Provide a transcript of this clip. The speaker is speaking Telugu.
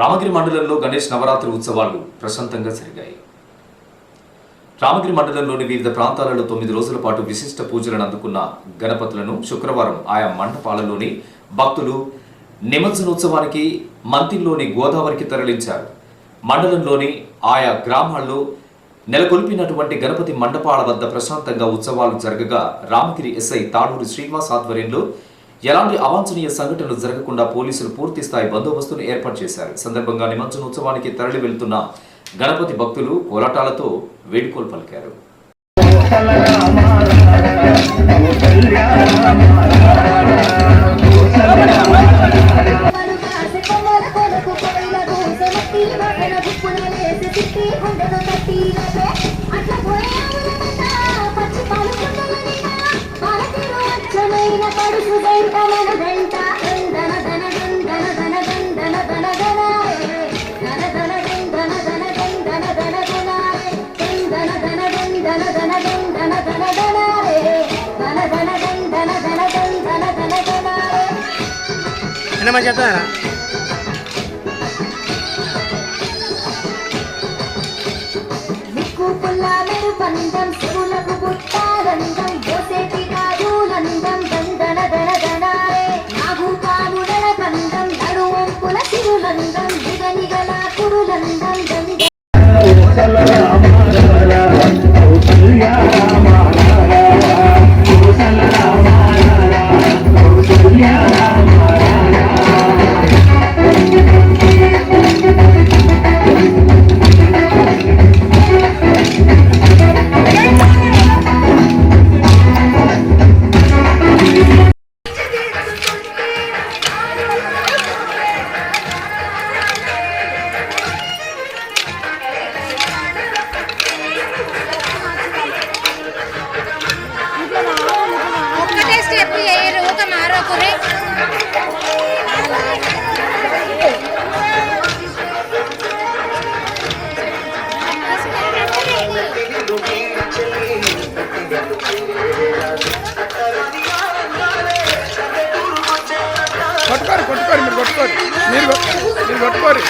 రామగిరి మండలంలో గణేష్ నవరాత్రి ఉత్సవాలు ప్రశాంతంగా జరిగాయి. రామగిరి మండలంలోని వివిధ ప్రాంతాలలో తొమ్మిది రోజుల పాటు విశిష్ట పూజలను అందుకున్న గణపతులను శుక్రవారం ఆయా మండపాలలోని భక్తులు నిమజ్జనోత్సవానికి మంతిల్లోని గోదావరికి తరలించారు. మండలంలోని ఆయా గ్రామాల్లో నెలకొల్పినటువంటి గణపతి మండపాల వద్ద ప్రశాంతంగా ఉత్సవాలు జరగగా రామగిరి ఎస్ఐ తాడూరి శ్రీనివాస్ ఆధ్వర్యంలో ఎలాంటి అవాంఛనీయ సంఘటనలు జరగకుండా పోలీసులు పూర్తి స్థాయి బందోబస్తును ఏర్పాటు చేశారు. ఈ సందర్భంగా నిమజ్జనోత్సవానికి తరలి వెళ్తున్న గణపతి భక్తులు కోలాటాలతో వేడుకోలు పలికారు. మంచి చెప్తారా పందం ఒక కొట్టుకోరు కొట్టుకోరు మీరు కొట్టుకోరు మీరు మీరు కొట్టుకోరు